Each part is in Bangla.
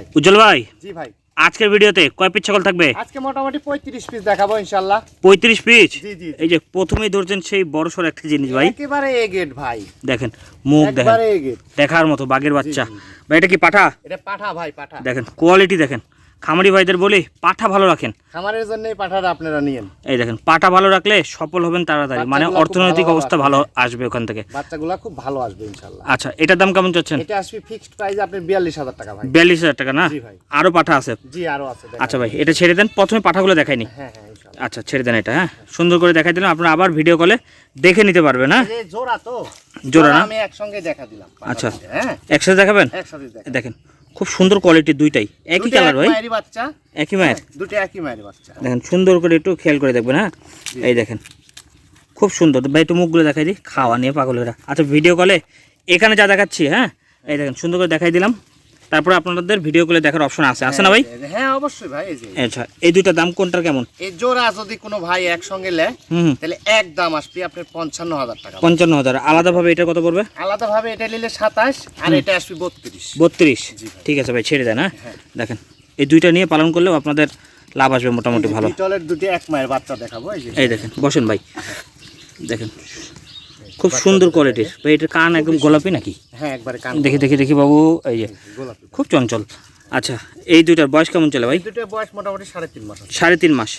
ভাই। উজ্জ্বল ভাই? জি ভাই। আজকের ভিডিওতে কয় পিস ছাগল থাকবে? আজকে মোটামুটি পঁয়ত্রিশ পিস দেখাবো ইনশাআল্লাহ। 35 পিস জি জি এই যে প্রথমেই ধরছেন সেই বড় সর একটা জিনিস ভাই। একেবারে এ গেট ভাই। দেখেন মুখ দেখেন। একেবারে এ গেট দেখার মতো বাঘের বাচ্চা। ভাই এটা কি পাঠা? এটা পাঠা ভাই পাঠা। দেখেন কোয়ালিটি দেখেন। খামারি ভাইদের বলি পাঠা ভালো রাখেন। খামারের জন্য পাঠাটা আপনারা নিয়েন। এই দেখেন পাটা ভালো রাখলে সফল হবেন তাড়াতাড়ি। মানে অর্থনৈতিক অবস্থা ভালো আসবে ওখান থেকে। বাচ্চাগুলা খুব ভালো আসবে ইনশাল্লাহ আচ্ছা এটার দাম কেমন চাচ্ছেন? এটা আসবে ফিক্সড প্রাইস আপনার বিয়াল্লিশ হাজার টাকা ভাই। বিয়াল্লিশ হাজার টাকা না? জি ভাই। আরও পাঠা আছে? জি আরও আছে। আচ্ছা ভাই এটা ছেড়ে দেন প্রথমে পাঠাগুলো দেখাইনি হ্যাঁ হ্যাঁ ইনশাল্লাহ আচ্ছা ছেড়ে দেন এটা হ্যাঁ। সুন্দর করে দেখাই দিলাম আপনারা আবার ভিডিও কলে দেখে নিতে পারবেন হ্যাঁ। জোড়া তো। জোড়া না? আমি একসঙ্গে দেখা দিলাম আচ্ছা। হ্যাঁ? একসাথে দেখাবেন? একসাথে দেখেন খুব সুন্দর কোয়ালিটি দুইটাই। একই কালার ভাই। বাচ্চা। একই মায়ের। দুটো একই মায়ের বাচ্চা। দেখেন সুন্দর করে একটু খেয়াল করে দেখবেন হ্যাঁ? এই দেখেন খুব সুন্দর। ভাই একটু মুখগুলো দেখাই দিই। খাওয়া নিয়ে পাগলেরা। আচ্ছা ভিডিও কলে এখানে যা দেখাচ্ছি হ্যাঁ? এই দেখেন সুন্দর করে দেখাই দিলাম। তারপরে আপনাদের ভিডিও কলে দেখার অপশন আছে। আছে না ভাই? হ্যাঁ অবশ্যই ভাই এই যে। আচ্ছা এই দুইটা দাম কোনটার কেমন? এই জোড়া যদি কোনো ভাই একসঙ্গে নেয় তাহলে এক দাম আসবে আপনার পঞ্চান্ন হাজার টাকা। পঞ্চান্ন হাজার আলাদাভাবে এটা কত পড়বে? আলাদাভাবে এটা নিলে সাতাশ আর এটা আসবে বত্রিশ। বত্রিশ? জি ঠিক আছে ভাই ছেড়ে দেন হ্যাঁ? হ্যাঁ। দেখেন এই দুইটা নিয়ে পালন করলেও আপনাদের লাভ আসবে মোটামুটি ভালো। বিটলের দুটি এক মায়ের বাচ্চা দেখাবো এই দেখেন বসেন ভাই। দেখেন। খুব সুন্দর কোয়ালিটির ভাই এটার কান একদম গোলাপি নাকি? হ্যাঁ একবারে কান দেখি দেখি দেখি বাবু এই যে। গোলাপি। খুব চঞ্চল। আচ্ছা এই দুইটার বয়স কেমন চলে ভাই? দুটো বয়স মোটামুটি সাড়ে তিন মাস আছে। সাড়ে তিন মাস।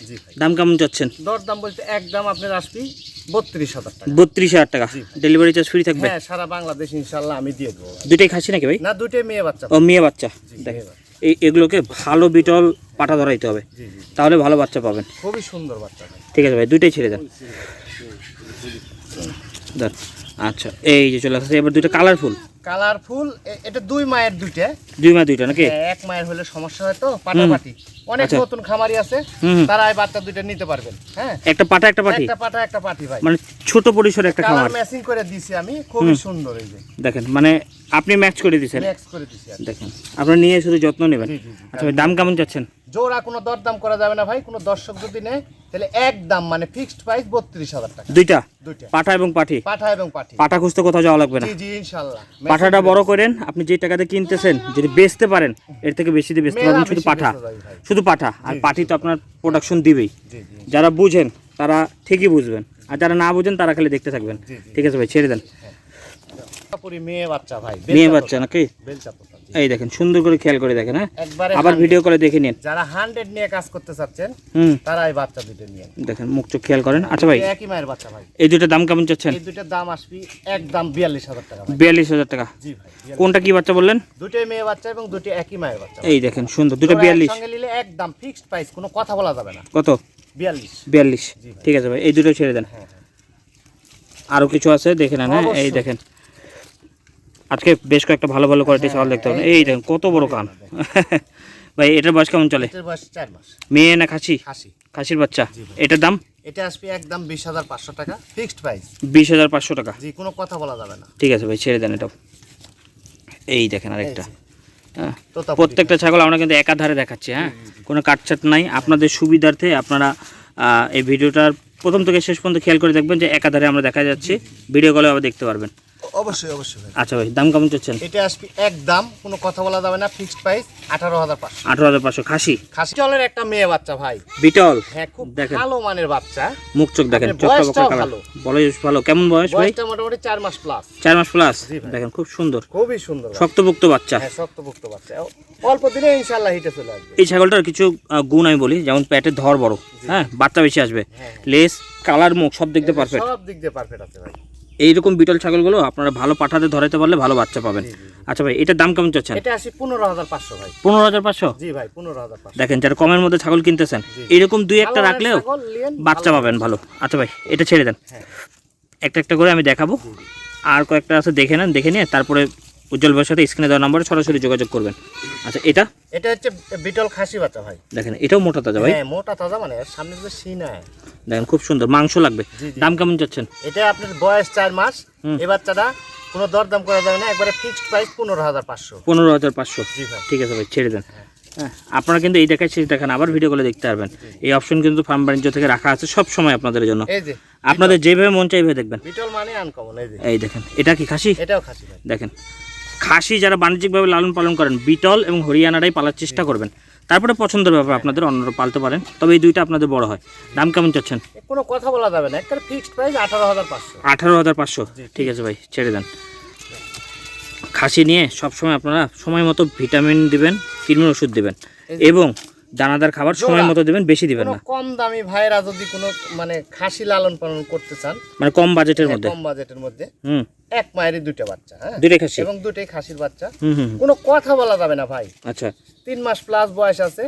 দাম কেমন চাচ্ছেন? দর দাম বলতে এক দাম আপনার আসবে বত্রিশ হাজার টাকা। বত্রিশ হাজার টাকা। ডেলিভারি চার্জ ফ্রি থাকবে? হ্যাঁ সারা বাংলাদেশ ইনশাল্লাহ আমি দিয়ে দেবো। দুইটাই খাসি নাকি ভাই? না দুটোই মেয়ে বাচ্চা। ও মেয়ে বাচ্চা। জি, দেখেন এই এগুলোকে ভালো বিটল পাটা ধরাইতে হবে। তাহলে ভালো বাচ্চা পাবেন। খুবই সুন্দর বাচ্চা ঠিক আছে ভাই দুইটাই ছেড়ে দেন। দেন আচ্ছা এই যে চলে আসছে এবার দুইটা কালারফুল কালারফুল এটা দুই মায়ের দুইটা। দুই মা দুইটা নাকি? হ্যাঁ, এক মায়ের হলে সমস্যা হয় তো পাটাপাটি। অনেক আচ্ছা। নতুন খামারি আছে তারা এই বাচ্চা দুইটা নিতে পারবেন হ্যাঁ? একটা পাটা একটা পাটি? একটা পাটা একটা পাটি ভাই। মানে ছোট পরিসরে একটা কালার খামার। ম্যাচিং করে দিছি আমি খুবই সুন্দর এই যে। দেখেন মানে আপনি ম্যাচ করে দিয়েছেন ম্যাক্স করে আমি। দেখেন আপনারা নিয়ে শুধু যত্ন নেবেন। আচ্ছা দাম কেমন চাচ্ছেন? জোড়া কোনো দরদাম করা যাবে না ভাই কোনো দর্শক যদি নেয় তাহলে এক দাম মানে ফিক্সড প্রাইস বত্রিশ হাজার টাকা। দুইটা? দুইটা। পাঠা এবং পাঠি? পাঠা এবং পাটি পাঠা খুঁজতে কোথাও যাওয়া লাগবে না? জি পাঠাটা বড় করেন আপনি যে টাকাতে কিনতেছেন যদি বেচতে পারেন এর থেকে বেশি দিয়ে বেচতে পারবেন শুধু পাঠা। শুধু পাঠা। আর পাঠি তো আপনার প্রোডাকশন দিবেই। যারা বুঝেন তারা ঠিকই বুঝবেন। আর যারা না বুঝেন তারা খালি দেখতে থাকবেন। ঠিক আছে ভাই ছেড়ে দেন। মেয়ে বাচ্চা ভাই মেয়ে বাচ্চা নাকি? বেলচা। এই দেখেন সুন্দর করে খেয়াল করে দেখেন হ্যাঁ? আবার ভিডিও করে দেখে নিন। যারা হান্ড্রেড নিয়ে কাজ করতে চাচ্ছেন তারা এই বাচ্চা দুটো নিয়ে দেখেন মুখ চোখ খেয়াল করেন। আচ্ছা ভাই একই মায়ের বাচ্চা ভাই। এই দুটো দাম কেমন চাচ্ছেন? এই দুটোর দাম আসবে একদম বিয়াল্লিশ হাজার টাকা ভাই। বিয়াল্লিশ হাজার টাকা। জি ভাই কোনটা কি বাচ্চা বললেন? দুটোই মেয়ে বাচ্চা এবং দুটো একই মায়ের বাচ্চা এই দেখেন সুন্দর দুটো জোড়া বিয়াল্লিশ। একসঙ্গে নিলে একদম ফিক্সড প্রাইস কোনো কথা বলা যাবে না। কত? বিয়াল্লিশ। বিয়াল্লিশ। জি ভাই। ঠিক আছে ভাই এই দুটো ছেড়ে দেন। হ্যাঁ হ্যাঁ। আরও কিছু আছে দেখে নেন হ্যাঁ? এই দেখেন। আজকে বেশ কয়েকটা ভালো ভালো কোয়ালিটি চাল দেখতে পাবেন। এই দেখেন কত বড় কান। ভাই এটার বয়স কেমন চলে? মেয়ে না খাসি? খাসি। খাসির বাচ্চা। এটার দাম? এটা আসবে একদম বিশ হাজার পাঁচশো টাকা ফিক্সড প্রাইস বিশ হাজার পাঁচশো টাকা। জি কোনো কথা বলা যাবে না। ঠিক আছে ভাই ছেড়ে দেন এটাও এই দেখেন আরেকটা। হ্যাঁ। প্রত্যেকটা ছাগল আমরা কিন্তু একাধারে দেখাচ্ছি হ্যাঁ? কোনো কাটছাট নাই। আপনাদের সুবিধার্থে আপনারা এই ভিডিওটার প্রথম থেকে শেষ পর্যন্ত খেয়াল করে দেখবেন যে একাধারে আমরা দেখা যাচ্ছি। ভিডিও কলে আবার দেখতে পারবেন। অবশ্যই অবশ্যই ভাই। আচ্ছা ভাই দাম কেমন চাচ্ছেন? এটা আসবে একদম কোনো কথা বলা যাবে না ফিক্সড প্রাইস আঠারো হাজার পাঁচশো। আঠারো হাজার পাঁচশো খাসি? খাসি একটা মেয়ে বাচ্চা ভাই। বিটল? হ্যাঁ খুব দেখেন। ভালো মানের বাচ্চা। মুখ চোখ দেখেন আপনার চোখটা বয়সটাও বকা ভালো। বয়স ভালো। কেমন বয়স ভাই? বয়সটা মোটামুটি চার মাস প্লাস চার মাস প্লাস দেখেন খুব সুন্দর। খুবই সুন্দর শক্তপোক্ত বাচ্চা। হ্যাঁ শক্তপুক্ত বাচ্চা। অল্প দিনে ইনশাল্লাহ হিটে চলে আসবে। এই ছাগলটার কিছু গুণ আমি বলি যেমন পেটের ধর বড়। হ্যাঁ বাচ্চা বেশি আসবে। হ্যাঁ। লেস কালার মুখ সব দেখতে পারফেক্ট সব দিক দিয়ে পারফেক্ট আছে ভাই। এইরকম বিটল ছাগলগুলো আপনারা ভালো পাঠাতে ধরাইতে পারলে ভালো বাচ্চা পাবেন। আচ্ছা ভাই এটার দাম কেমন চাচ্ছেন? এটা আসি পনেরো হাজার পাঁচশো ভাই। পনেরো হাজার পাঁচশো? জি ভাই পনেরো হাজার দেখেন যারা কমের মধ্যে ছাগল কিনতেছেন এইরকম এরকম দুই একটা রাখলেও বাচ্চা পাবেন ভালো। আচ্ছা ভাই এটা ছেড়ে দেন। হ্যাঁ। একটা একটা করে আমি দেখাবো। আর কয়েকটা আছে দেখে নেন দেখে নিয়ে তারপরে উজ্জ্বল ভাইয়ের সাথে স্ক্রিনে দেওয়া নাম্বারে সরাসরি যোগাযোগ করবেন। আচ্ছা এটা? এটা হচ্ছে বিটল খাসি বাচ্চা ভাই। দেখেন এটাও মোটা তাজা ভাই। হ্যাঁ মোটা তাজা মানে সামনে যে সিনা দেখেন খুব সুন্দর মাংস লাগবে। দাম কেমন চাচ্ছেন? এটা আপনার বয়স চার মাস। এই বাচ্চাটা কোনো দরদাম করা যাবে না একবারে ফিক্সড প্রাইস পনেরো হাজার পাঁচশো। পনেরো হাজার পাঁচশো। ঠিক আছে ভাই ছেড়ে দেন। হ্যাঁ। আপনারা কিন্তু এই দেখায় সেই দেখান আবার ভিডিও করে দেখতে পারবেন। এই অপশন কিন্তু ফার্ম বাণিজ্য থেকে রাখা আছে সব সময় আপনাদের জন্য। এই যে আপনাদের যেভাবে মন চাইবে দেখবেন। বিটল মানে আনকমন এই যে। এই দেখেন এটা কি খাসি? এটাও খাসি দেখেন খাসি যারা বাণিজ্যিকভাবে লালন পালন করেন বিটল এবং হরিয়ানাটাই পালার চেষ্টা করবেন। তারপরে পছন্দের ব্যাপার আপনাদের অন্যরা পালতে পারেন তবে এই দুইটা আপনাদের বড় হয়। দাম কেমন চাচ্ছেন? কোনো কথা বলা যাবে না একটা ফিক্সড প্রাইস আঠারো হাজার পাঁচশো। আঠারো হাজার পাঁচশো ঠিক আছে ভাই ছেড়ে দেন। খাসি নিয়ে সবসময় আপনারা সময় মতো ভিটামিন দিবেন কৃমির ওষুধ দিবেন এবং দানাদার খাবার সময় মতো দিবেন বেশি দিবেন না। কম দামি ভাইরা যদি কোনো মানে খাসি লালন পালন করতে চান মানে কম বাজেটের মধ্যে। কম বাজেটের মধ্যে হুম। এক মায়েরই দুইটা বাচ্চা হ্যাঁ? দুইটাই খাসি? এবং দুটোই খাসির বাচ্চা। কোনো কথা বলা যাবে না ভাই। আচ্ছা। তিন মাস প্লাস বয়স আছে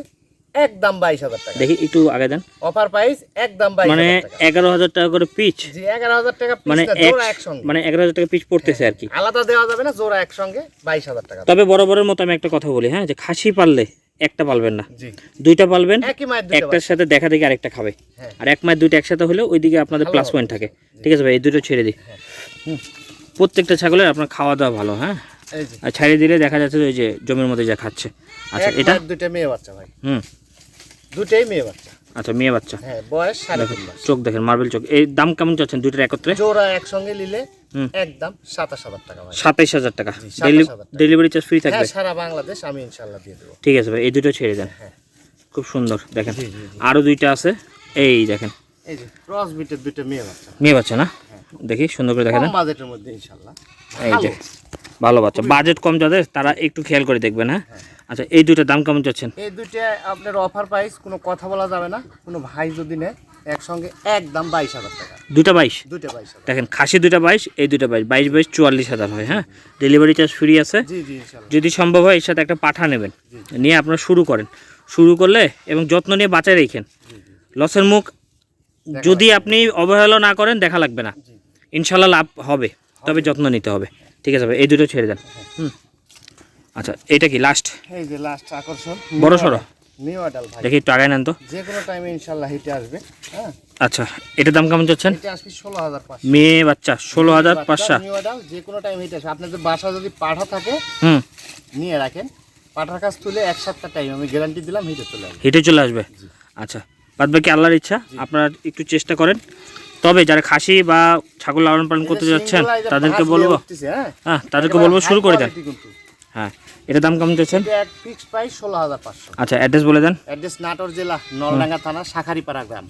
একদম বাইশ হাজার টাকা। দেখি একটু আগে দেন। অফার প্রাইস একদম বাইশ মানে এগারো হাজার টাকা করে পিচ। জি এগারো হাজার টাকা মানে জোড়া একসঙ্গে। মানে এগারো হাজার টাকা পিচ পড়তেছে আর কি। আলাদা দেওয়া যাবে না জোড়া একসঙ্গে বাইশ হাজার টাকা। তবে বরাবরের মতো আমি একটা কথা বলি হ্যাঁ যে খাসি পাললে একটা পালবেন না। জি। দুইটা পালবেন মায়ের একটার সাথে দেখা দেখি আরেকটা খাবে। হ্যাঁ। আর এক মায়ের দুইটা একসাথে হলে ওইদিকে আপনাদের প্লাস পয়েন্ট থাকে। ঠিক আছে ভাই এই দুটো ছেড়ে দিই। হুম। প্রত্যেকটা ছাগলের আপনার খাওয়া দাওয়া ভালো হ্যাঁ? আর ছাড়িয়ে দিলে দেখা যাচ্ছে ওই যে জমির মধ্যে যা খাচ্ছে। আচ্ছা এটা? দুটো মেয়ে বাচ্চা ভাই। হুম। দুটোই মেয়ে বাচ্চা। আচ্ছা মেয়ে বাচ্চা। হ্যাঁ বয়স সাড়ে তিন মাস। চোখ দেখেন মার্বেল চোখ। এই দাম কেমন চাচ্ছেন দুইটার একত্রে? জোড়া একসঙ্গে নিলে। একদম সাতাশ হাজার টাকা ভাই। সাতাইশ হাজার টাকা। 27,000 টাকা। ডেলিভারি চার্জ ফ্রি থাকবে? হ্যাঁ সারা বাংলাদেশ আমি ইনশাল্লাহ দিয়ে দেবো। ঠিক আছে ভাই এই দুটো ছেড়ে দেন। হ্যাঁ। খুব সুন্দর দেখেন। আরও দুইটা আছে। এই দেখেন। এই যে ক্রস বিটের দুইটা মেয়ে বাচ্চা। মেয়ে বাচ্চা না? দেখি সুন্দর করে দেখা দেন বাজেটের মধ্যে ইনশাল্লাহ। এই যে ভালো। বাচ্চা। বাজেট কম যাদের তারা একটু খেয়াল করে দেখবেন হ্যাঁ? আচ্ছা এই দুটোর দাম কেমন চাচ্ছেন? এই দুইটা আপনার অফার প্রাইস কোনো কথা বলা যাবে না। কোনো ভাই যদি নেয় একসঙ্গে একদম বাইশ হাজার টাকা। দুটা বাইশ? দুইটা বাইশ দেখেন খাসি দুটা বাইশ এই দুটা বাইশ। বাইশ বাইশ চুয়াল্লিশ হাজার হয় হ্যাঁ? ডেলিভারি চার্জ ফ্রি আছে। জি জি ইনশাল্লাহ। যদি সম্ভব হয় এর সাথে একটা পাঠা নেবেন। নিয়ে আপনারা শুরু করেন। শুরু করলে এবং যত্ন নিয়ে বাঁচায় রেখেন। লসের মুখ যদি আপনি অবহেলা না করেন দেখা লাগবে না। ইনশাল্লাহ লাভ হবে তবে যত্ন নিতে হবে। ঠিক আছে এই দুটো ছেড়ে দেন। হুম। আচ্ছা এটা কি লাস্ট এই যে লাস্ট আকর্ষণ বড় সড়ো? নিউ আডাল ভাই। দেখি একটু আগায় নেন তো। যে কোনো টাইমে ইনশাল্লাহ হিটে আসবে হ্যাঁ। আচ্ছা এটার দাম কেমন চাচ্ছেন? হিটে আসবে ষোলো হাজার পাঁচশো। মেয়ে বাচ্চা ষোলো হাজার পাঁচশো। নিউ আডাল যে কোনো টাইম হিটে আসবে। আপনাদের বাসা যদি পাঠা থাকে হুম। নিয়ে রাখেন। পাঠার কাছ তুলে এক সপ্তাহ টাইম আমি গ্যারান্টি দিলাম হিটে চলে আসবে। হেঁটে চলে আসবে? আচ্ছা বাদ বাকি আল্লাহর ইচ্ছা আপনারা একটু চেষ্টা করেন। তবে যারা খাসি বা ছাগল লালন পালন করতে যাচ্ছেন তাদেরকে বলব। হ্যাঁ? হ্যাঁ তাদেরকে বলব শুরু করে দেন। হ্যাঁ এটার দাম কেমন চাইছেন? ফিক্সড প্রাইস ষোলো হাজার পাঁচশো। আচ্ছা অ্যাড্রেস বলে দেন। অ্যাড্রেস নাটোর জেলা নলডাঙ্গা থানা শাখারিপাড়া গ্রাম।